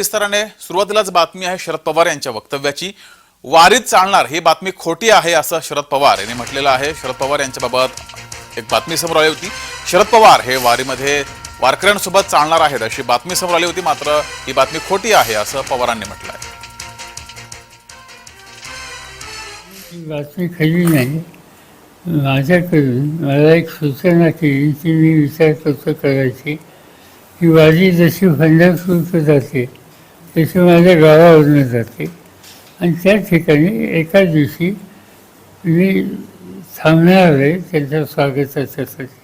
विस्ताराने सुरुवातीलाच बातमी आहे शरद पवार यांच्या वक्तव्याची. वारीत चालणार ही बातमी खोटी आहे असं शरद पवार यांनी म्हटलेलं आहे. शरद पवार यांच्याबाबत एक बातमी समोर आली होती. शरद पवार हे वारीमध्ये वारकऱ्यांसोबत चालणार आहेत अशी बातमी समोर आली होती. मात्र ही बातमी खोटी आहे असं पवारांनी म्हटलं आहे ही बातमी खरी नाही. माझ्याकडून मला एक सूचना केली की मी विचार करतो करायची. की वारी जशी पंढरपूरकडे जाते तशी माझ्या गावावरून जाते. आणि त्या ठिकाणी एका दिवशी मी थांबणार आहे त्यांच्या स्वागताच्यासाठी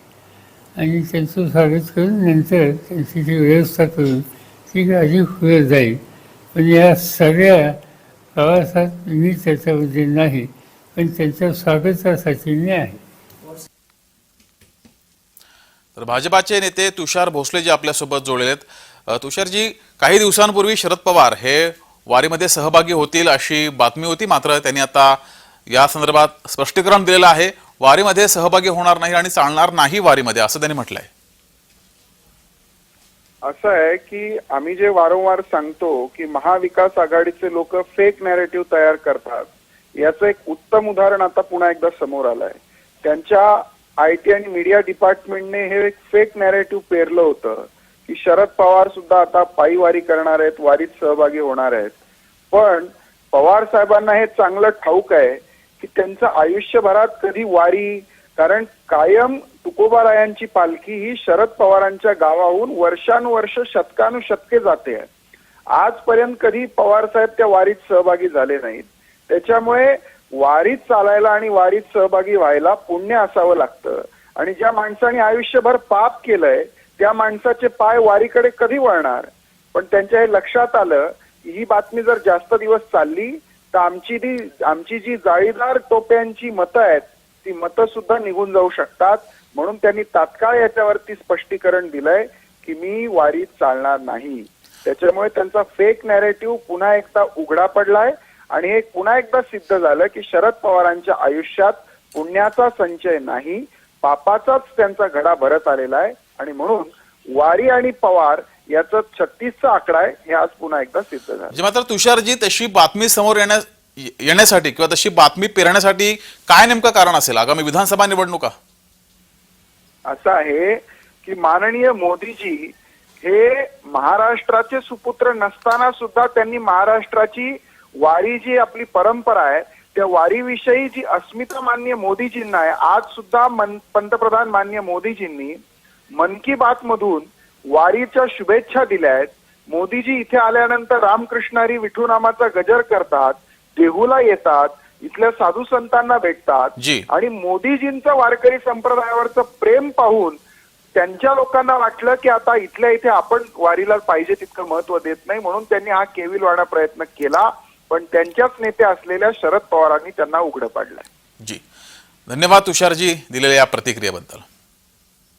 आणि त्यांचं स्वागत करून नंतर त्यांची जी व्यवस्था करून ती गाडी पुढे जाईल. पण या सगळ्या प्रवासात मी त्याच्यामध्ये नाही पण त्यांच्या स्वागतासाठी मी आहे. तर भाजपाचे नेते तुषार भोसले जे आपल्यासोबत जोडलेले आहेत तुषारजी काही दिवसांपूर्वी शरद पवार हे वारीमध्ये सहभागी होतील अशी बातमी होती मात्र त्यांनी आता या संदर्भात स्पष्टीकरण दिलेलं आहे. वारीमध्ये सहभागी होणार नाही आणि चालणार नाही वारीमध्ये असं त्यांनी म्हटलंय. असं आहे की आम्ही जे वारंवार सांगतो की महाविकास आघाडीचे लोक फेक नॅरेटिव्ह तयार करतात. याचं एक उत्तम उदाहरण आता पुन्हा एकदा समोर आलंय. त्यांच्या आय टी आणि मीडिया डिपार्टमेंटने हे एक फेक नॅरेटिव्ह पेरलं होतं. की शरद पवार सुद्धा आता पायी वारी करणार आहेत वारीत सहभागी होणार आहेत. पण पवार साहेबांना हे चांगलं ठाऊक आहे की त्यांचं आयुष्यभरात कधी वारी कारण कायम तुकोबारायांची पालखी ही शरद पवारांच्या गावाहून वर्षानुवर्ष शतकानुशतके जाते. आहे आजपर्यंत कधी पवार साहेब त्या वारीत सहभागी झाले नाहीत. त्याच्यामुळे वारीत चालायला आणि वारीत सहभागी व्हायला पुण्य असावं लागतं. आणि ज्या माणसाने आयुष्यभर पाप केलंय त्या माणसाचे पाय वारीकडे कधी वळणार? पण त्यांच्या हे लक्षात आलं ही बातमी जर जास्त दिवस चालली तर आमची ती आमची जी जाळीदार टोप्यांची मतं आहेत ती मतं सुद्धा निघून जाऊ शकतात. म्हणून त्यांनी तात्काळ याच्यावरती स्पष्टीकरण दिलंय की मी वारीत चालणार नाही. त्याच्यामुळे त्यांचा फेक नॅरेटिव्ह पुन्हा एकदा उघडा पडलाय आणि हे पुन्हा एकदा सिद्ध झालं की शरद पवारांच्या आयुष्यात पुण्याचा संचय नाही पापाचाच त्यांचा घडा भरत आलेला आहे. आणि म्हणून वारी आणि पवार याचं छत्तीसचा आकडा आहे हे आज पुन्हा एकदा सिद्ध झालं. म्हणजे मात्र तुषारजी तशी बातमी समोर येण्या येण्यासाठी किंवा तशी बातमी पेरण्यासाठी काय नेमकं कारण असेल? आगामी विधानसभा निवडणुका. असं आहे की माननीय मोदीजी हे महाराष्ट्राचे सुपुत्र नसताना सुद्धा त्यांनी महाराष्ट्राची वारी जी आपली परंपरा आहे त्या वारीविषयी जी अस्मिता मान्य मोदीजींना आहे आज सुद्धा पंतप्रधान मान्य मोदीजींनी मन की बात मधून वारीच्या शुभेच्छा दिल्या आहेत. मोदीजी इथे आल्यानंतर रामकृष्णारी विठूनामाचा गजर करतात देहूला येतात इथल्या साधू संतांना भेटतात. आणि मोदीजींचं वारकरी संप्रदायावरचं प्रेम पाहून त्यांच्या लोकांना वाटलं की आता इथल्या इथे आपण वारीला पाहिजे तितकं महत्त्व देत नाही म्हणून त्यांनी हा केविलवाणा प्रयत्न केला. पण त्यांच्याच नेते असलेल्या शरद पवारांनी त्यांना उघडं पाडलंय जी. धन्यवाद तुषारजी दिलेल्या या प्रतिक्रियेबद्दल.